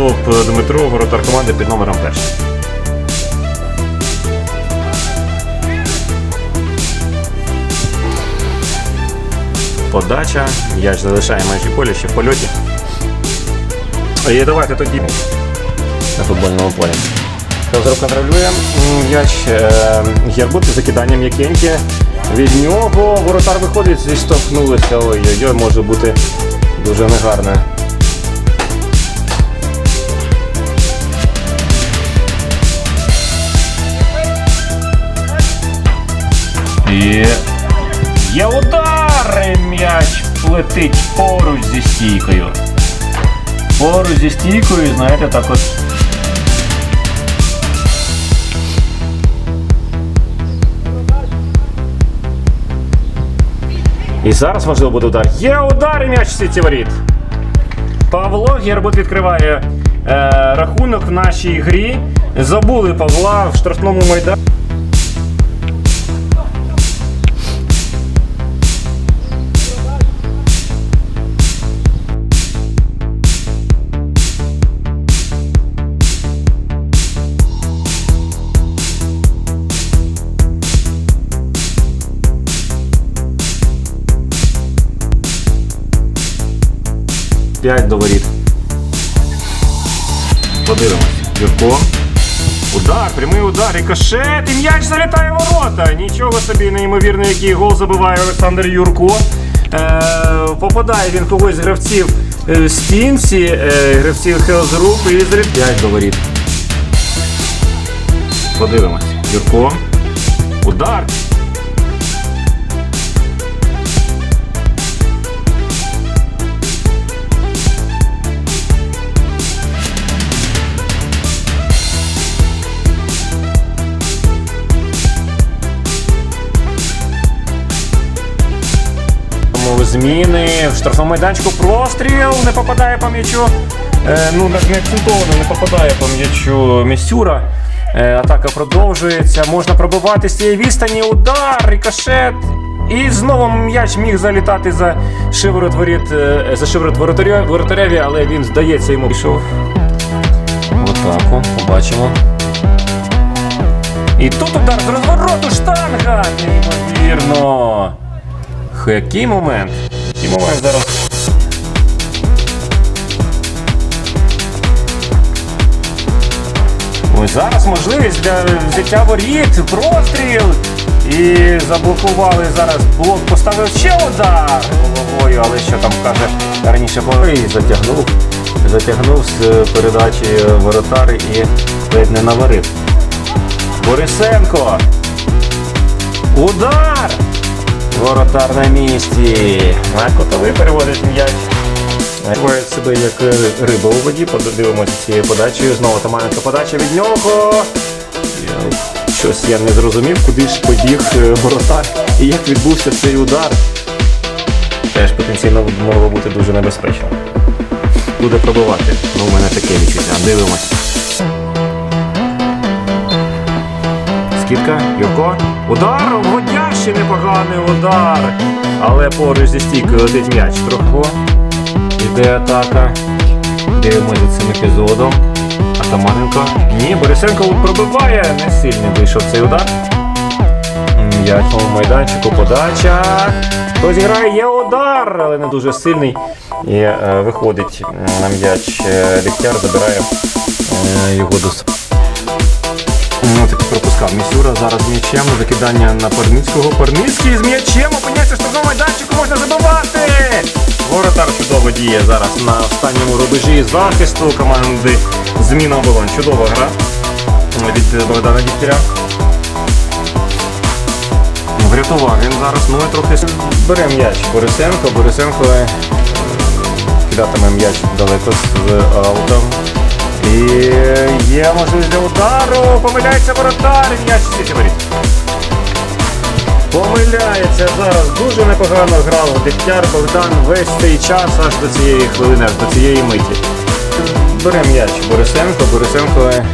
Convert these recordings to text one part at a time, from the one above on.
Зоб Дмитро, воротар команди під номером першим. Подача. М'яч залишає майже полі ще в польоті. І давайте тоді на футбольному полі. Козиров контролює м'яч е, Гербут із закиданням м'якеньке. Від нього воротар виходить, зіштовхнулися. Ой-ой-ой, може бути дуже негарне. І є удар! М'яч летить поруч зі стійкою. Поруч зі стійкою, знаєте, так от. І зараз можливо буде удар. Є удар м'яч сіті воріт. Павло Гербут відкриває е, рахунок в нашій грі. Забули Павла в штрафному майдані. П'ять до воріт. Подивимось. Юрко. Удар, прямий удар, рикошет, і м'яч залітає ворота. Нічого собі, неймовірно, який гол забиває Олександр Юрко. Е, попадає він когось з гравців е, в стінці, е, гравців Хелзруп і заліт 5 до воріт. Подивимось. Юрко. Удар. Зміни в штрафному майданчику простріл не попадає по м'ячу. Е, ну, не акцентовано, не попадає по м'ячу Місюра. Е, атака продовжується. Можна пробивати з цієї відстані. Удар, рикошет. І знову м'яч міг залітати за шиворот воріт, е, за шиворот воротареві, але він, здається, йому пішов. В. Побачимо. І тут удар з розвороту штанга! Неймовірно! Х, Який момент? Який момент зараз. Ось зараз можливість для взяття воріт, простріл. І заблокували зараз блок, поставив ще удар головою, але що там каже раніше і затягнув. Затягнув з передачі воротар і ледь не наварив. Борисенко. Удар! Воротар на місці. На котовий переводить м'яч. Відчуває себе як е, риба у воді. Подивимося цією подачею. Знову Таманенко подача від нього. Щось я не зрозумів, куди ж побіг е, воротар і як відбувся цей удар. Теж потенційно могло бути дуже небезпечно. Буде пробивати. Ну, у мене таке відчуття. Дивимось. Скидка, Юрко. Удар! Водящий непоганий удар. Але поруч зі стійкою летить м'яч. Трохо. Іде атака. Дивимося цим епізодом. Атаманенко. Ні, Борисенко пробиває. Не сильний вийшов цей удар. М'яч на майданчику. Подача. Хтось грає, є удар, але не дуже сильний. І е, виходить на м'яч е, Дегтяр, забирає е, його до таки Місюра зараз з м'ячем. Закидання на Парницького. Парницький з м'ячем опиняється в штрафному майданчику, можна забивати! Воротар чудово діє зараз на останньому рубежі захисту команди Зміна оболонь. Чудова гра від Богдана Дігтяря. Врятував він зараз, ну і трохи бере м'яч Борисенко. Борисенко е, кидатиме м'яч далеко з аутом. І є можливість для удару. Помиляється воротар. М'яч сіті воріт. Помиляється зараз. Дуже непогано грав Дегтяр Богдан весь цей час аж до цієї хвилини, аж до цієї миті. Бере м'яч Борисенко. Борисенко е,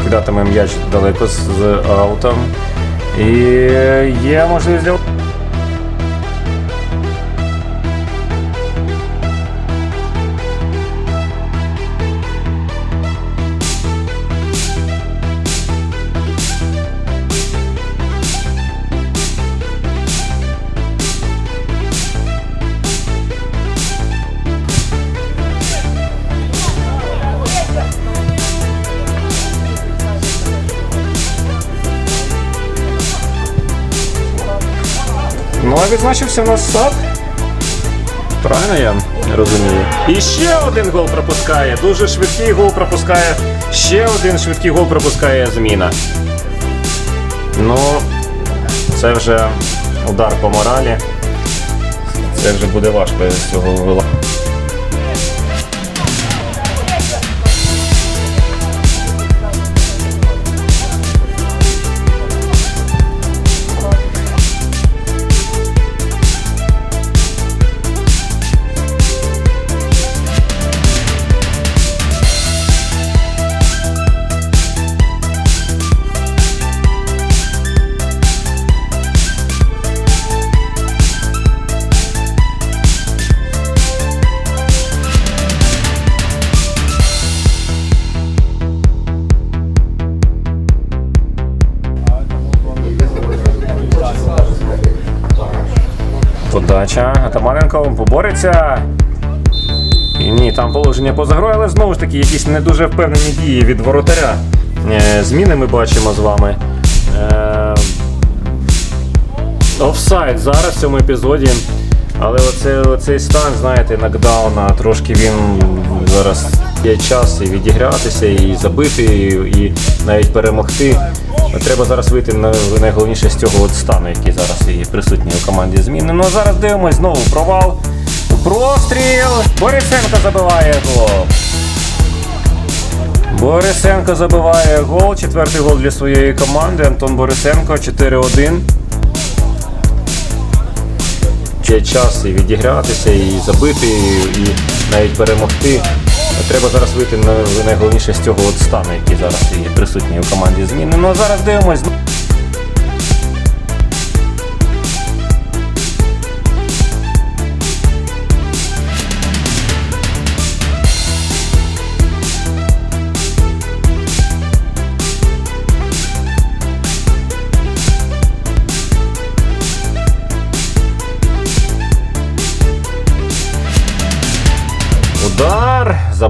вкидатиме м'яч далеко з аутом. І є можливість для. Ну, а відзначився у нас сад. Правильно я розумію. І ще один гол пропускає. Дуже швидкий гол пропускає. Ще один швидкий гол пропускає зміна. Ну, це вже удар по моралі. Це вже буде важко з цього гола. Подача. Атаманенко побореться. І ні, там положення поза грою, але знову ж таки якісь не дуже впевнені дії від воротаря. Е, Зміни ми бачимо з вами. Е, Офсайд зараз в цьому епізоді. Але оце, оцей стан, знаєте, нокдауна, трошки він зараз є час і відігратися, і забити, і, і навіть перемогти. Треба зараз вийти на найголовніше з цього от стану, який зараз і присутній у команді зміни. Ну а зараз дивимось знову провал. Простріл! Борисенко забиває гол. Борисенко забиває гол. Четвертий гол для своєї команди. Антон Борисенко 4-1. Ще час і відігратися, і забити, і навіть перемогти. Треба зараз вийти на найголовніше з цього от стану, який зараз є присутній у команді зміни. Ну а зараз дивимось.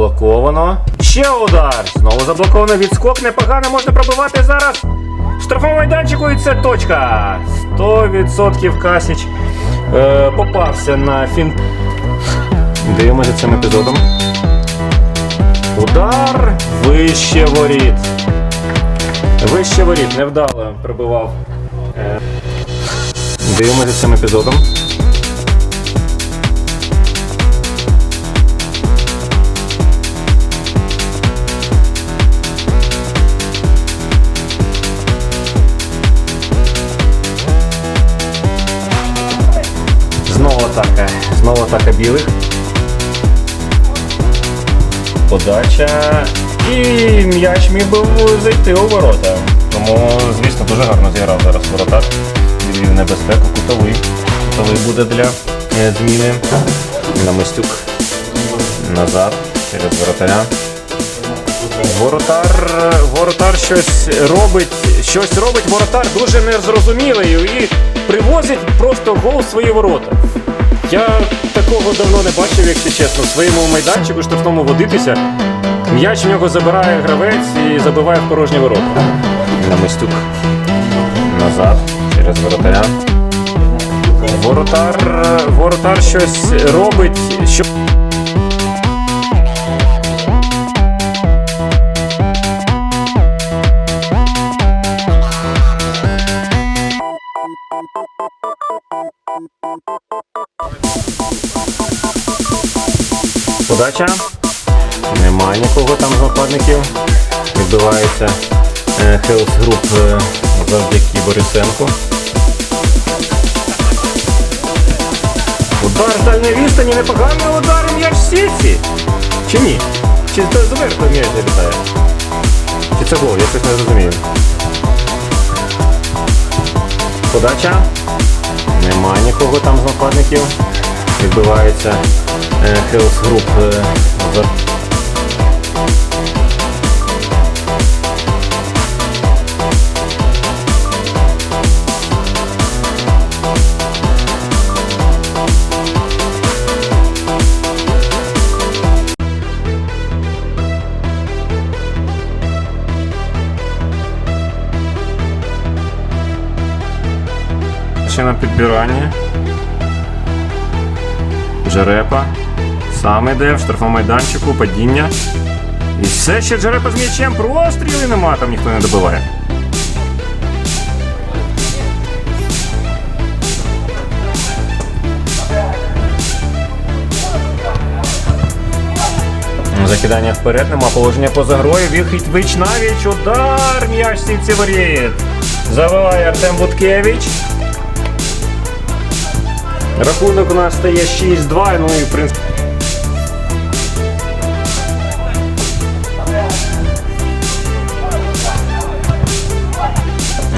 Заблоковано. Ще удар. Знову заблоковано відскок. Непогано можна пробивати зараз. В майданчику і це точка. 100% Касіч е, попався на фін. Дивимося цим епізодом. Удар вище воріт. Вище воріт. Невдало пробивав. Е, дивимося цим епізодом. Атака. Знову атака білих. Подача. І м'яч міг би зайти у ворота. Тому, звісно, дуже гарно зіграв зараз воротар. Відвів небезпеку, кутовий. Кутовий буде для е, зміни. Намистюк. Назад. Через воротаря. Воротар, воротар щось робить, щось робить воротар дуже незрозумілою і привозить просто гол в свої ворота. Я такого давно не бачив, якщо чесно, в своєму майданчику штрафному водитися. М'яч в нього забирає гравець і забиває в порожні ворота. На мистюк. Назад, через воротаря. Воротар, воротар щось робить, що. Борисенко. Удар з дальної відстані непоганий удар м'яч сіці. Чи ні? Чи це зверху м'яч залітає? Чи це було, Я щось не розумію. Подача. Нема нікого там з нападників. Відбивається Хелс груп. Е, підбирання. Джерепа. Сам іде в штрафному майданчику, падіння. І все ще Джерепа з м'ячем, простріли нема, там ніхто не добиває. Закидання вперед, нема положення поза грою. Вихід вич навіч, удар, м'яч сітці воріт. Забиває Артем Буткевич. Рахунок у нас стає 6-2, ну і в принципі.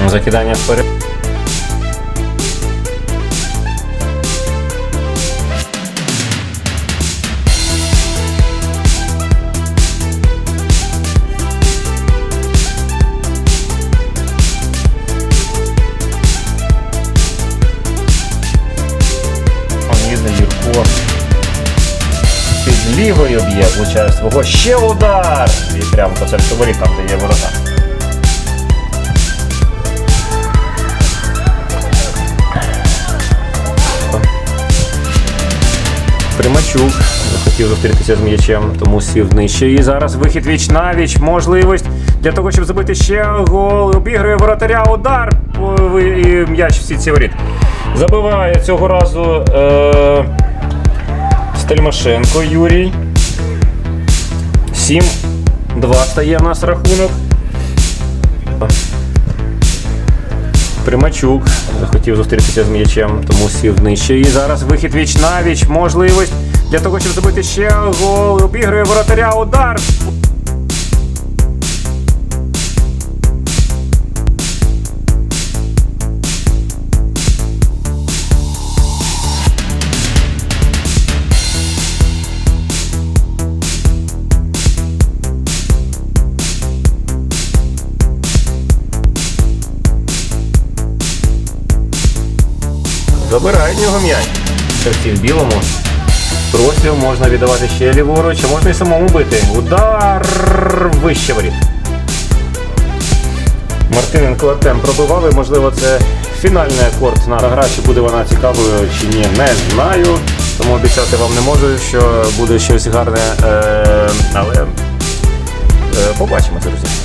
Закидання вперед. Лівою б'є, влучає свого. Ще удар! І прямо по центру воріт, там де є ворота. Примачук хотів зустрітися з м'ячем, тому сів нижче. І зараз вихід віч на віч. Можливість для того, щоб забити ще гол. Обігрує воротаря. Удар і м'яч в сітці воріт. Забиває цього разу е- Стельмашенко Юрій. 7-2 стає в нас рахунок. Примачук захотів зустрітися з м'ячем, тому сів нижче. І зараз вихід віч на віч. Можливість для того, щоб забити ще гол. Обігрує воротаря. Удар. Забирає нього м'яч. Всі в білому. Простріл можна віддавати ще ліворуч, а можна і самому бити. Удар вище воріт. Мартиненко Артем пробивали, можливо, це фінальний акорд на гра, чи буде вона цікавою чи ні, не знаю. Тому обіцяти вам не можу, що буде щось гарне, е, але е, побачимо, друзі.